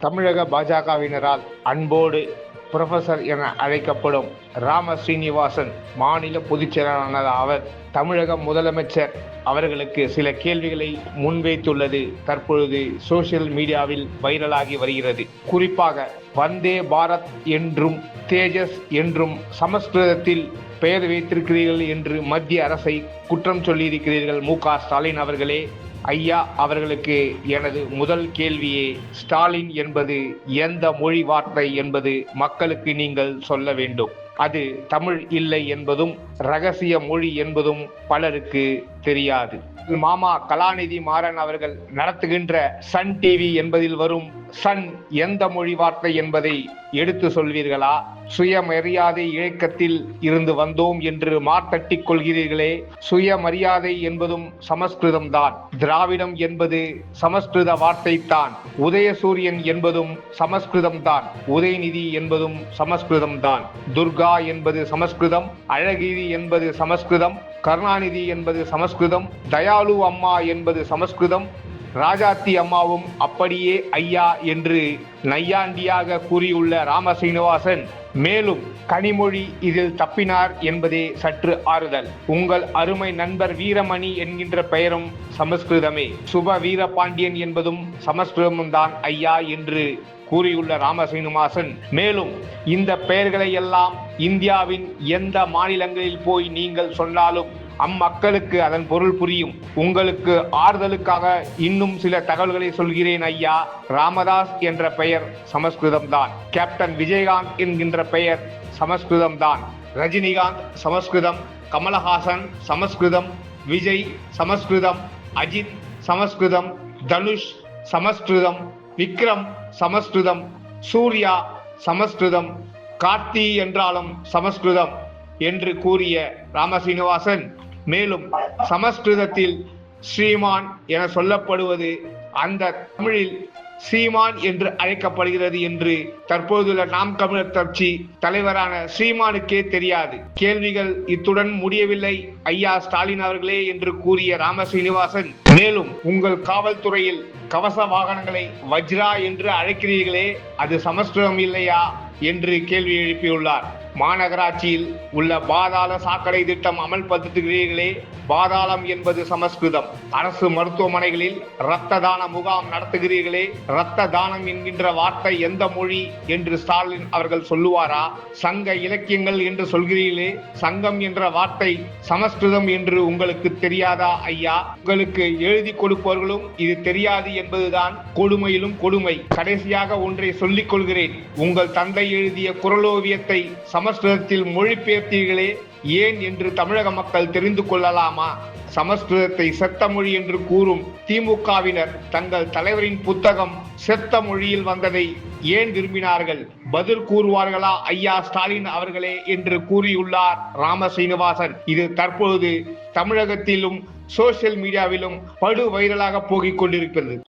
தமிழக பாஜகவினரால் அன்போடு புரொஃபசர் என அழைக்கப்படும் ராம ஸ்ரீனிவாசன் மாநில பொதுச் செயலாளர் அவர் தமிழக முதலமைச்சர் அவர்களுக்கு சில கேள்விகளை முன்வைத்துள்ளது. தற்பொழுது சோசியல் மீடியாவில் வைரலாகி வருகிறது. குறிப்பாக வந்தே பாரத் என்றும் தேஜஸ் என்றும் சமஸ்கிருதத்தில் பெயர் வைத்திருக்கிறீர்கள் என்று மத்திய அரசை குற்றம் சொல்லியிருக்கிறீர்கள் மு க ஸ்டாலின் அவர்களே. ஐயா அவர்களுக்கு எனது முதல் கேள்வியே ஸ்டாலின் என்பது எந்த மொழி வார்த்தை என்பது மக்களுக்கு நீங்கள் சொல்ல வேண்டும். அது தமிழ் இல்லை என்பதும் ரகசிய மொழி என்பதும் பலருக்கு தெரியாது. மாமா கலாநிதி மாறன் அவர்கள் நடத்துகின்ற சன் டிவி என்பதில் வரும் சன் எந்த மொழி வார்த்தை என்பதை எடுத்து சொல்வீர்களா? சுயமரியாதை இயக்கத்தில் இருந்து வந்தோம் என்று மார்த்தட்டிக் கொள்கிறீர்களே சுயமரியாதை என்பதும் சமஸ்கிருதம் தான் திராவிடம் என்பது சமஸ்கிருத வார்த்தை தான் உதயசூரியன் என்பதும் சமஸ்கிருதம் தான் உதயநிதி என்பதும் சமஸ்கிருதம் தான் துர்கா என்பது சமஸ்கிருதம் அழகிரி என்பது சமஸ்கிருதம் கருணாநிதி என்பது சமஸ்கிருதம் தயாளு அம்மா என்பது சமஸ்கிருதம் ராஜாத்தி அம்மாவும் அப்படியே ஐயா என்று நையாண்டியாக கூறியுள்ள ராம சீனிவாசன் மேலும் கனிமொழி இதில் தப்பினார் என்பதே சற்று ஆறுதல். உங்கள் அருமை நண்பர் வீரமணி என்கின்ற பெயரும் சமஸ்கிருதமே. சுப வீரபாண்டியன் என்பதும் சமஸ்கிருதமும் தான் ஐயா என்று கூறியுள்ள ராம சீனிவாசன் மேலும் இந்த பெயர்களை எல்லாம் இந்தியாவின் எந்த மாநிலங்களில் போய் நீங்கள் சொன்னாலும் அம்மக்களுக்கு அதன் பொருள் புரியும். உங்களுக்கு ஆறுதலுக்காக இன்னும் சில தகவல்களை சொல்கிறேன் ஐயா. ராமதாஸ் என்ற பெயர் சமஸ்கிருதம் தான் கேப்டன் விஜயகாந்த் என்கின்ற பெயர் சமஸ்கிருதம் தான் ரஜினிகாந்த் சமஸ்கிருதம். கமலஹாசன் சமஸ்கிருதம். விஜய் சமஸ்கிருதம். அஜித் சமஸ்கிருதம். தனுஷ் சமஸ்கிருதம். விக்ரம் சமஸ்கிருதம். சூர்யா சமஸ்கிருதம். கார்த்தி என்றாலும் சமஸ்கிருதம். என்று கூறிய ராமசீனிவாசன் மேலும் சமஸ்கிருதத்தில் ஸ்ரீமான் என சொல்லப்படுவது அந்த தமிழில் சீமான் என்று அழைக்கப்படுகிறது என்று தற்போதுள்ள நாம் தமிழர் கட்சி தலைவரான ஸ்ரீமானுக்கே தெரியாது. கேள்விகள் இத்துடன் முடியவில்லை. ஐயா ஸ்டாலின் அவர்களே என்று கூறிய ராம சீனிவாசன் மேலும் உங்கள் காவல்துறையில் கவச வாகனங்களை வஜ்ரா என்று அழைக்கிறீர்களே அது சமஸ்கிருதம் இல்லையா? என்று கேள்வி எழுப்பியுள்ளார். மாநகராட்சியில் உள்ள பாதாள சாக்கடை திட்டம் அமல்படுத்துகிறீர்களே பாதாளம் என்பது சமஸ்கிருதம். அரசு மருத்துவமனைகளில் இரத்த தான முகாம் நடத்துகிறீர்களே இரத்த தானம் என்கின்ற வார்த்தை எந்த மொழி என்று ஸ்டாலின் அவர்கள் சொல்லுவாரா? சங்க இலக்கியங்கள் என்று சொல்கிறீர்களே சங்கம் என்ற வார்த்தை சமஸ்கிருதம் என்று உங்களுக்கு தெரியாதா ஐயா? உங்களுக்கு எழுதி கொடுப்பவர்களும் இது தெரியாது என்பதுதான் கொடுமையிலும் கொடுமை. கடைசியாக ஒன்றை சொல்லிக் கொள்கிறேன். உங்கள் தந்தை எழுதிய குரலோவியத்தை சமஸ்கிருதத்தில் மொழிபெயர்த்தீர்களே ஏன் என்று தமிழக மக்கள் தெரிந்து கொள்ளலாமா? சமஸ்கிருதத்தை செத்த மொழி என்று கூறும் திமுகவினர் தங்கள் தலைவரின் புத்தகம் செத்த மொழியில் வந்ததை ஏன் விரும்பினார்கள்? பதில் கூறுவார்களா ஐயா ஸ்டாலின் அவர்களே என்று கூறியுள்ளார் ராம சீனிவாசன் இது தற்பொழுது தமிழகத்திலும் சோசியல் மீடியாவிலும் படு வைரலாக போகிக் கொண்டிருக்கிறது.